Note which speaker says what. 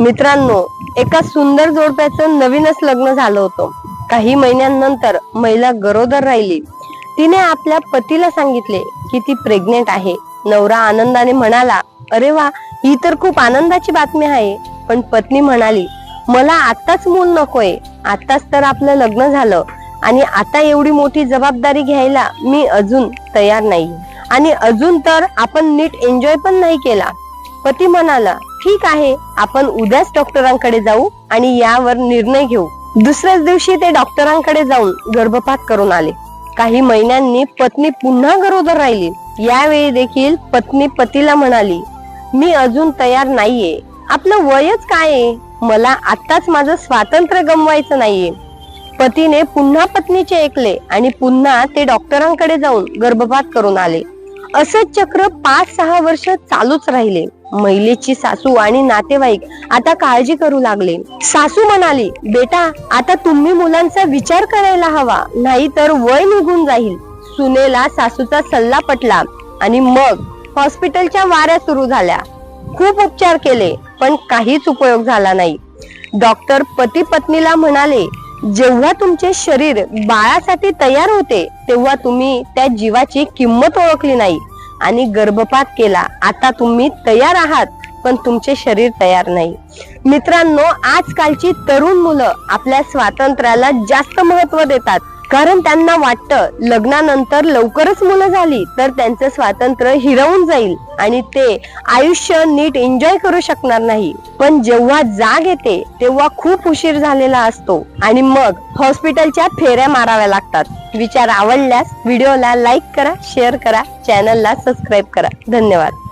Speaker 1: मित्रांनो एका सुंदर जोडप्याचं नवीनच लग्न झालं होतं. काही महिन्यांनंतर महिला गरोदर राहिली. तिने आपल्या पतीला सांगितले की ती प्रेग्नेंट आहे. नवरा आनंदाने म्हणाला अरे वा ही तर खूप आनंदाची बातमी आहे. पण पत्नी म्हणाली मला आताच मूल नकोय. आताच तर आपलं लग्न झालं आणि आता एवढी मोठी जबाबदारी घ्यायला मी अजून तयार नाही. आणि अजून तर आपण नीट एन्जॉय पण नाही केला. पती म्हणाला ठीक आहे आपण उद्याच डॉक्टरांकडे जाऊ आणि यावर निर्णय घेऊ. दुसऱ्याच दिवशी ते डॉक्टरांकडे जाऊन गर्भपात करून आले. काही महिन्यांनी पत्नी पुन्हा गरोदर राहिली. यावेळी देखील पत्नी पतीला म्हणाली मी अजून तयार नाहीये. आपलं वयच काय आहे? मला आताच माझं स्वातंत्र्य गमवायचं नाहीये. पतीने पुन्हा पत्नीचे ऐकले आणि पुन्हा ते डॉक्टरांकडे जाऊन गर्भपात करून आले. असंच चक्र पाच सहा वर्ष चालूच राहिले. महिलेची सासू आणि नातेवाईक आता काळजी करू लागले. सासू म्हणाली बेटा आता तुम्ही मुलांचा विचार करायला हवा नाही तर वय निघून जाईल. सुनेला सासूचा सल्ला पटला आणि मग हॉस्पिटलच्या वाऱ्या सुरू झाल्या. खूप उपचार केले पण काहीच उपयोग झाला नाही. डॉक्टर पती पत्नीला म्हणाले जेव्हा तुमचे शरीर बाळासाठी तयार होते तेव्हा तुम्ही त्या जीवाची किंमत ओळखली नाही. आणि गर्भपात केला. आता तुम्ही तयार आहात पण तुमचे शरीर तयार नाही. मित्रांनो आजकालची तरुण मुलं आपल्या स्वातंत्र्याला जास्त महत्त्व देतात. कारण त्यांना वाटतं लग्नानंतर लवकरच मुलं झाली तर त्यांचं स्वातंत्र्य हिरवून जाईल आणि ते आयुष्य नीट एन्जॉय करू शकणार नाही. पण जेव्हा जाग येते तेव्हा खूप उशीर झालेला असतो. आणि मग हॉस्पिटलच्या फेऱ्या माराव्या लागतात. विचार आवडल्यास व्हिडिओला लाईक करा शेअर करा चॅनलला सबस्क्राईब करा. धन्यवाद.